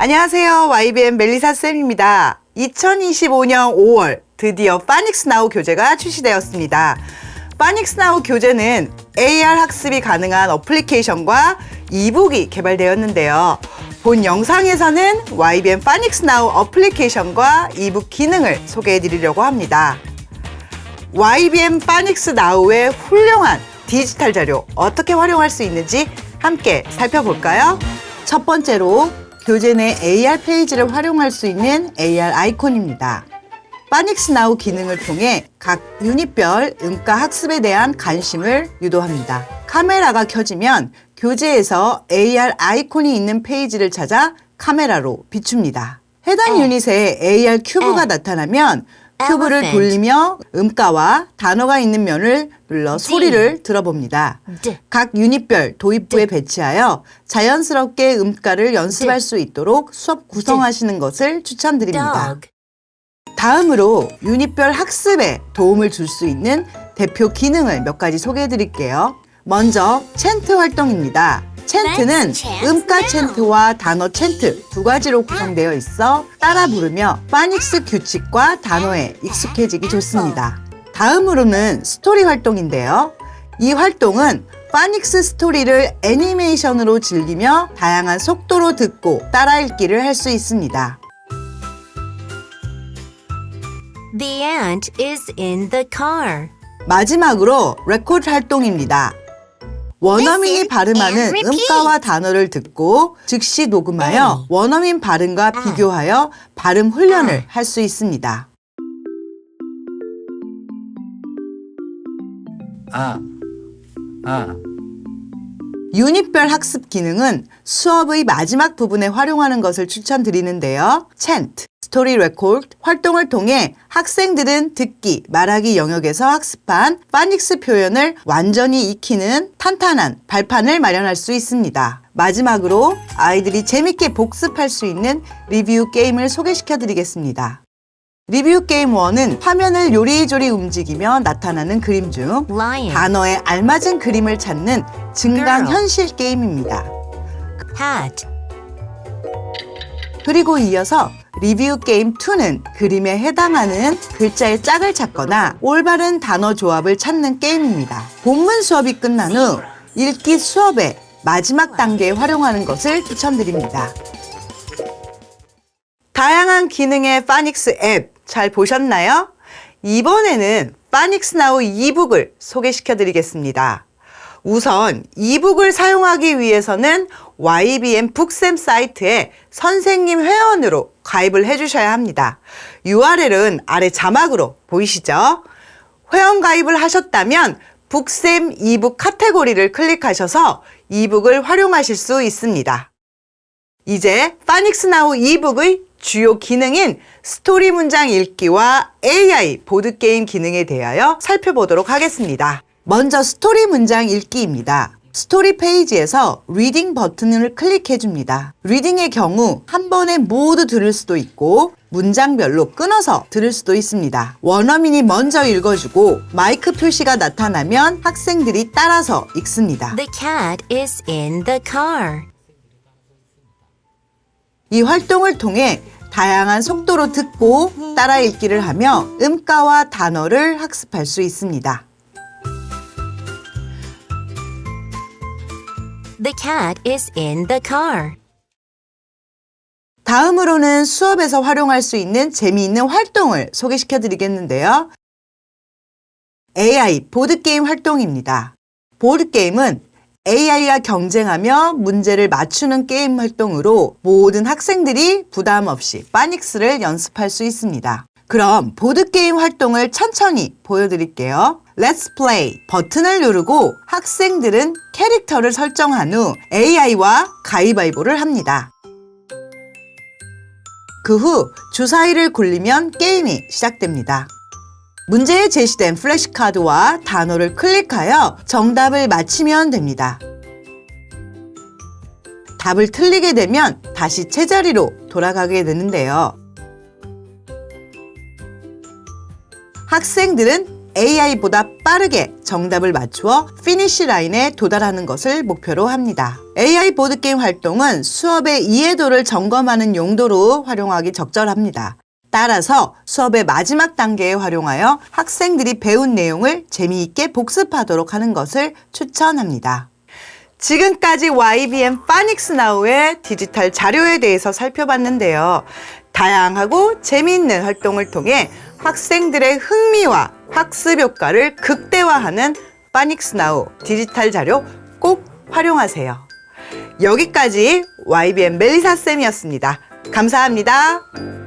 안녕하세요. YBN 멜리사 쌤입니다. 2025년 5월 드디어 파닉스 나우 교재가 출시되었습니다. 파닉스 나우 교재는 AR 학습이 가능한 어플리케이션과 이북이 개발되었는데요. 본 영상에서는 YBN 파닉스 나우 어플리케이션과 이북 기능을 소개해 드리려고 합니다. YBM 파닉스 나우의 훌륭한 디지털 자료 어떻게 활용할 수 있는지 함께 살펴볼까요? 첫 번째로 교재 내 AR 페이지를 활용할 수 있는 AR 아이콘입니다. 파닉스 나우 기능을 통해 각 유닛별 음가 학습에 대한 관심을 유도합니다. 카메라가 켜지면 교재에서 AR 아이콘이 있는 페이지를 찾아 카메라로 비춥니다. 해당 유닛에 AR 큐브가 나타나면 큐브를. 돌리며 음가와 단어가 있는 면을 눌러 소리를 들어봅니다. 각 유닛별 도입부에 배치하여 자연스럽게 음가를 연습할 수 있도록 수업 구성하시는 것을 추천드립니다. 다음으로 유닛별 학습에 도움을 줄 수 있는 대표 기능을 몇 가지 소개해 드릴게요. 먼저 챈트 활동입니다. 챈트는 음가. 챈트와 단어 챈트 두 가지로 구성되어 있어 따라 부르며 파닉스 규칙과 단어에 익숙해지기 좋습니다. 다음으로는 스토리 활동인데요. 이 활동은 파닉스 스토리를 애니메이션으로 즐기며 다양한 속도로 듣고 따라 읽기를 할 수 있습니다. The ant is in the car. 마지막으로 레코드 활동입니다. 원어민이 발음하는. 음가와 단어를 듣고 즉시 녹음하여 네. 원어민 발음과 비교하여 발음 훈련을 할 수 있습니다. 아, 아, 유닛별 학습 기능은 수업의 마지막 부분에 활용하는 것을 추천드리는데요. 챈트, 스토리 레코드 활동을 통해 학생들은 듣기, 말하기 영역에서 학습한 파닉스 표현을 완전히 익히는 탄탄한 발판을 마련할 수 있습니다. 마지막으로 아이들이 재밌게 복습할 수 있는 리뷰 게임을 소개시켜 드리겠습니다. 리뷰 게임 1은 화면을 요리조리 움직이며 나타나는 그림 중 Lion, 단어에 알맞은 그림을 찾는 증강 Girl. 현실 게임입니다. hat, 그리고 이어서 리뷰 게임 2는 그림에 해당하는 글자의 짝을 찾거나 올바른 단어 조합을 찾는 게임입니다. 본문 수업이 끝난 후 읽기 수업의 마지막 단계에 활용하는 것을 추천드립니다. 다양한 기능의 파닉스 앱 잘 보셨나요? 이번에는 파닉스 나우 이북을 소개시켜 드리겠습니다. 우선 이북을 사용하기 위해서는 YBM 북쌤 사이트에 선생님 회원으로 가입을 해주셔야 합니다. URL은 아래 자막으로 보이시죠? 회원 가입을 하셨다면 북쌤 이북 카테고리를 클릭하셔서 이북을 활용하실 수 있습니다. 이제 파닉스 나우 이북의 주요 기능인 스토리 문장 읽기와 AI 보드게임 기능에 대하여 살펴보도록 하겠습니다. 먼저 스토리 문장 읽기입니다. 스토리 페이지에서 리딩 버튼을 클릭해 줍니다. 리딩의 경우 한 번에 모두 들을 수도 있고 문장별로 끊어서 들을 수도 있습니다. 원어민이 먼저 읽어주고 마이크 표시가 나타나면 학생들이 따라서 읽습니다. the cat is in the car. 이 활동을 통해 다양한 속도로 듣고 따라 읽기를 하며 음가와 단어를 학습할 수 있습니다. The cat is in the car. 다음으로는 수업에서 활용할 수 있는 재미있는 활동을 소개시켜 드리겠는데요. AI 보드게임 활동입니다. 보드게임은 AI와 경쟁하며 문제를 맞추는 게임 활동으로 모든 학생들이 부담 없이 파닉스를 연습할 수 있습니다. 그럼 보드게임 활동을 천천히 보여드릴게요. Let's play 버튼을 누르고 학생들은 캐릭터를 설정한 후 AI와 가위바위보를 합니다. 그 후 주사위를 굴리면 게임이 시작됩니다. 문제에 제시된 플래시카드와 단어를 클릭하여 정답을 맞히면 됩니다. 답을 틀리게 되면 다시 제자리로 돌아가게 되는데요. 학생들은 AI보다 빠르게 정답을 맞추어 피니시 라인에 도달하는 것을 목표로 합니다. AI 보드게임 활동은 수업의 이해도를 점검하는 용도로 활용하기 적절합니다. 따라서 수업의 마지막 단계에 활용하여 학생들이 배운 내용을 재미있게 복습하도록 하는 것을 추천합니다. 지금까지 YBM 파닉스 나우의 디지털 자료에 대해서 살펴봤는데요. 다양하고 재미있는 활동을 통해 학생들의 흥미와 학습 효과를 극대화하는 파닉스 나우 디지털 자료 꼭 활용하세요. 여기까지 YBM 멜리사 쌤이었습니다. 감사합니다.